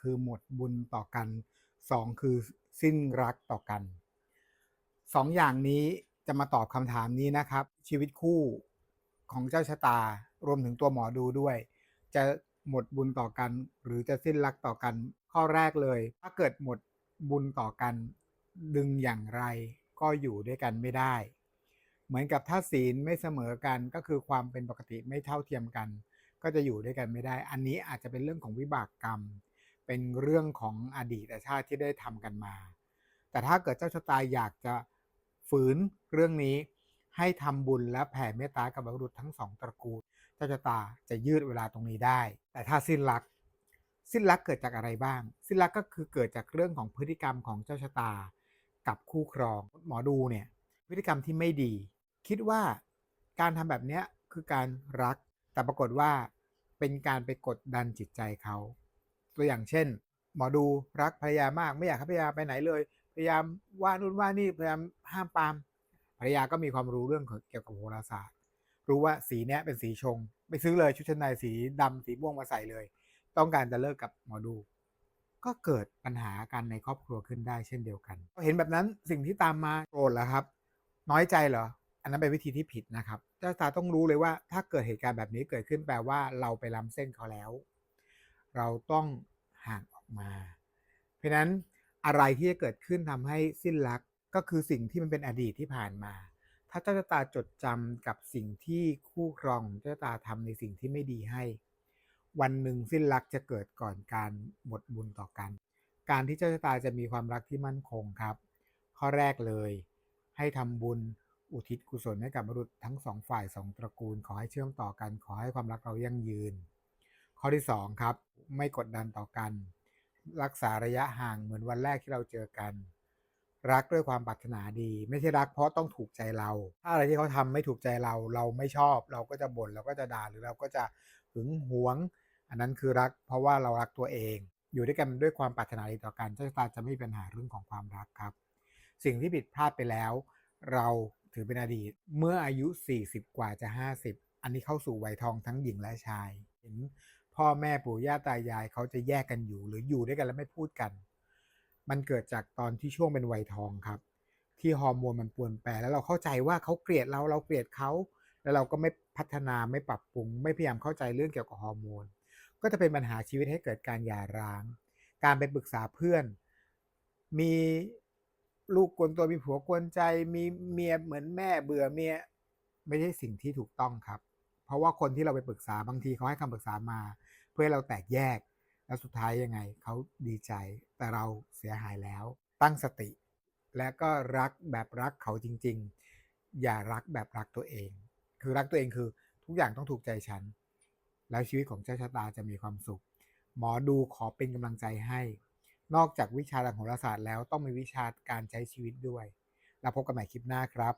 คือหมดบุญต่อกันสองคือสิ้นรักต่อกันสองอย่างนี้จะมาตอบคำถามนี้นะครับ ชีวิตคู่ของเจ้าชะตารวมถึงตัวหมอดูด้วย จะหมดบุญต่อกัน หรือจะสิ้นรักต่อกัน ข้อแรกเลย ถ้าเกิดหมดบุญต่อกัน ดึงอย่างไรก็อยู่ด้วยกันไม่ได้ เหมือนกับถ้าศีลไม่เสมอกันก็คือความเป็นปกติไม่เท่าเทียมกัน ก็จะอยู่ด้วยกันไม่ได้ อันนี้อาจจะเป็นเรื่องของวิบากกรรม เป็นเรื่องของอดีตชาติที่ได้ทำกันมา แต่ถ้าเกิดเจ้าชะตาอยากจะฝืนเรื่องนี้ให้ทำบุญและแผ่เมตตากับบรรพบุรุษทั้งสองตระกูล เจ้าชะตาจะยืดเวลาตรงนี้ได้ แต่ถ้าสิ้นรัก สิ้นรักเกิดจากอะไรบ้าง สิ้นรักก็คือเกิดจากเรื่องของพฤติกรรมของเจ้าชะตา กับคู่ครองหมอดูเนี่ยพฤติกรรมที่ไม่ดี คิดว่าการทำแบบนี้คือการรักแต่ปรากฏว่าเป็นการไปกดดันจิตใจเขา ตัวอย่างเช่น หมอดูรักภรรยามากไม่อยากให้ภรรยาไปไหนเลย พยายามว่านู่นว่านี่พยายามห้ามปามภรรยาก็มีความรู้เรื่องเกี่ยวกับโหราศาสตร์ รู้ว่าสีเนี้ยเป็นสีชง ไปซื้อเลยชุดชั้นในสีดำสีม่วงมาใส่เลย ต้องการจะเลิกกับหมอดู ก็เกิดปัญหากันในครอบครัวขึ้นได้เช่นเดียวกันเห็นแบบนั้นสิ่งที่ตามมาโกรธแล้วครับ น้อยใจเหรอ อันนั้นเป็นวิธีที่ผิดนะครับเจ้าตาต้องรู้เลยว่าถ้าเกิดเหตุการณ์แบบนี้เกิดขึ้นแปลว่าเราไปล้ำเส้นเขาแล้ว เราต้องห่างออกมา เพราะนั้นอะไรที่จะเกิดขึ้นทำให้สิ้นรักก็คือสิ่งที่มันเป็นอดีตที่ผ่านมา ถ้าเจ้าชะตาจดจำกับสิ่งที่คู่ครองเจ้าชะตาทำในสิ่งที่ไม่ดีให้ วันหนึ่งสิ้นรักจะเกิดก่อนการหมดบุญต่อกัน การที่เจ้าชะตาจะมีความรักที่มั่นคงครับ ข้อแรกเลย ให้ทำบุญอุทิศกุศลให้กับบรรลุษทั้งสองฝ่ายสองตระกูล ขอให้เชื่อมต่อกัน ขอให้ความรักเรายั่งยืน ข้อที่สองครับ ไม่กดดันต่อกัน รักษาระยะห่างเหมือนวันแรกที่เราเจอกัน รักด้วยความปรารถนาดี ไม่ใช่รักเพราะต้องถูกใจเรา ถ้าอะไรที่เขาทำไม่ถูกใจเรา เราไม่ชอบ เราก็จะบ่นเราก็จะด่าหรือเราก็จะหึงหวง อันนั้นคือรักเพราะว่าเรารักตัวเอง อยู่ด้วยกันด้วยความปรารถนาดีต่อกันเจ้าชะตาจะไม่มีปัญหาเรื่องของความรักครับ สิ่งที่ผิดพลาดไปแล้ว เราถือเป็นอดีต เมื่ออายุ 40 กว่าจะ 50 อันนี้เข้าสู่วัยทองทั้งหญิงและชาย เห็น พ่อแม่ปู่ย่าตายายเขาจะแยกกันอยู่ หรืออยู่ด้วยกันแล้วไม่พูดกัน มันเกิดจากตอนที่ช่วงเป็นวัยทองครับ ที่ฮอร์โมนมันปวนแปรแล้วเราเข้าใจว่าเขาเกลียดเราเราเกลียดเขาแล้วเราก็ไม่พัฒนาไม่ปรับปรุง ไม่พยายามเข้าใจเรื่องเกี่ยวกับฮอร์โมนก็จะเป็นปัญหาชีวิตให้เกิดการหย่าร้าง การไปปรึกษาเพื่อน มีลูกกวนตัวมีผัวกวนใจ มีเมียเหมือนแม่เบื่อเมียไม่ใช่สิ่งที่ถูกต้องครับ เพราะว่าคนที่เราไปปรึกษาบางทีเขาให้คำปรึกษามา เพื่อเราแตกแยก แล้วสุดท้ายยังไงเขาดีใจ แต่เราเสียหายแล้ว ตั้งสติ และก็รักแบบรักเขาจริง ๆ อย่ารักแบบรักตัวเอง คือรักตัวเองคือทุกอย่างต้องถูกใจฉัน แล้วชีวิตของเจ้าชะตาจะมีความสุข หมอดูขอเป็นกำลังใจให้ นอกจากวิชาทางโหราศาสตร์แล้วต้องมีวิชาการใช้ชีวิตด้วย แล้วพบกันใหม่คลิปหน้าครับ